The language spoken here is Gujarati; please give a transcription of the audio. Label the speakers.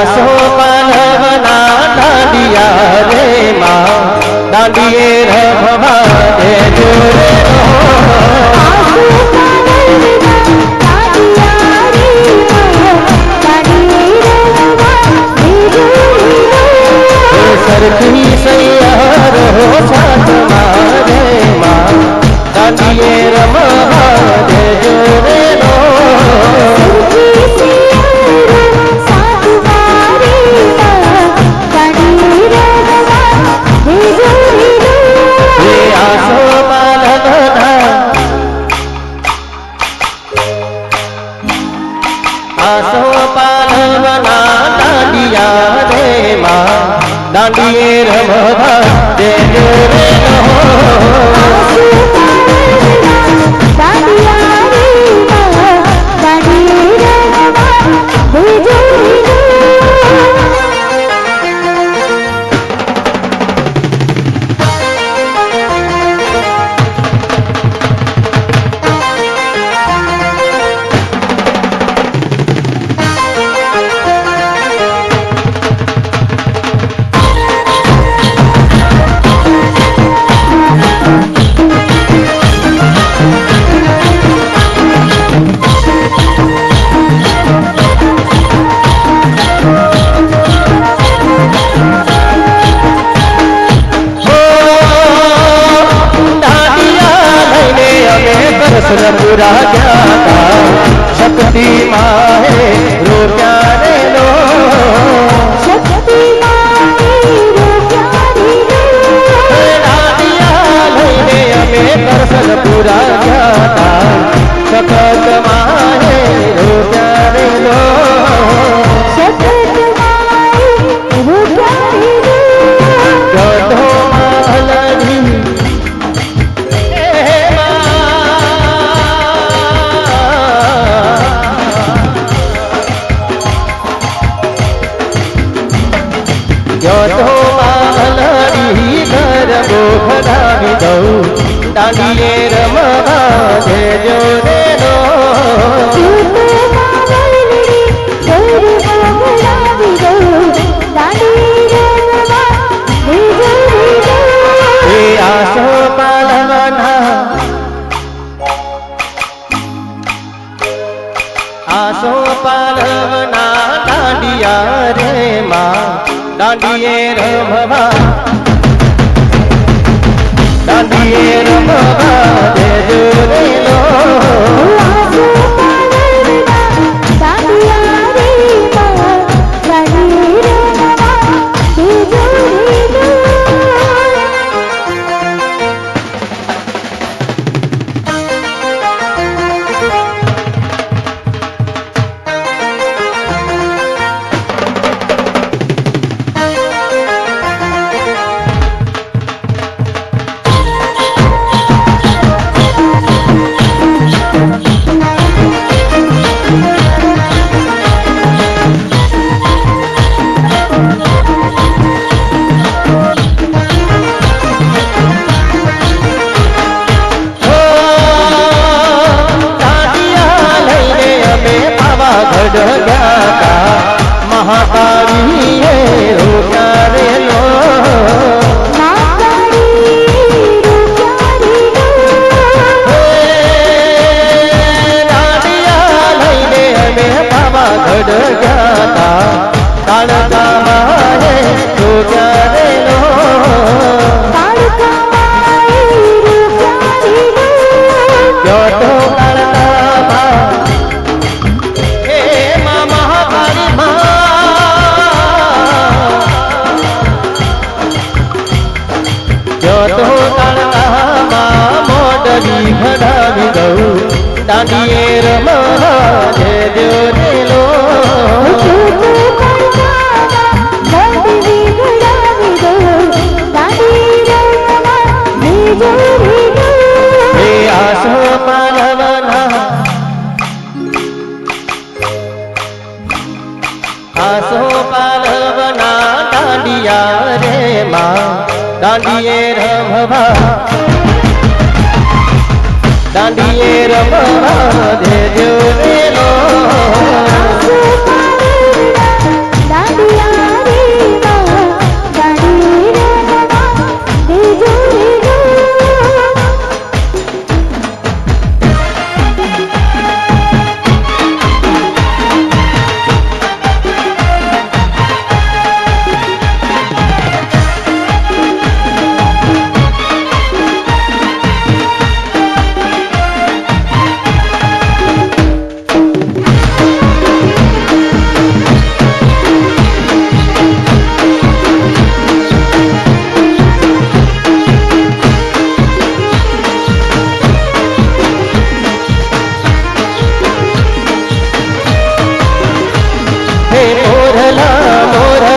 Speaker 1: આસો
Speaker 2: પનવના દાંડિયા રે માં. દાંડિયે રમવા દેજો. શક્તિ માહે રોક્યા રે લો લઈને અમે ગયા ગઢો માલની ગરબો ભરાવી દઉં દાંડીએ રમવા દેજો રે નો આસો પાલવના આસો પાલવના દાંડીએ રમવા. દાંડીએ રમવા. દેજો રે મહાકાળીએ રોક્યા માં ગઢો કાળકામાં મોડલી ભરાવી દઉં. દાદીએ રમા દેજો રે દાંડીએ રમવા. દાંડીએ રમવા રે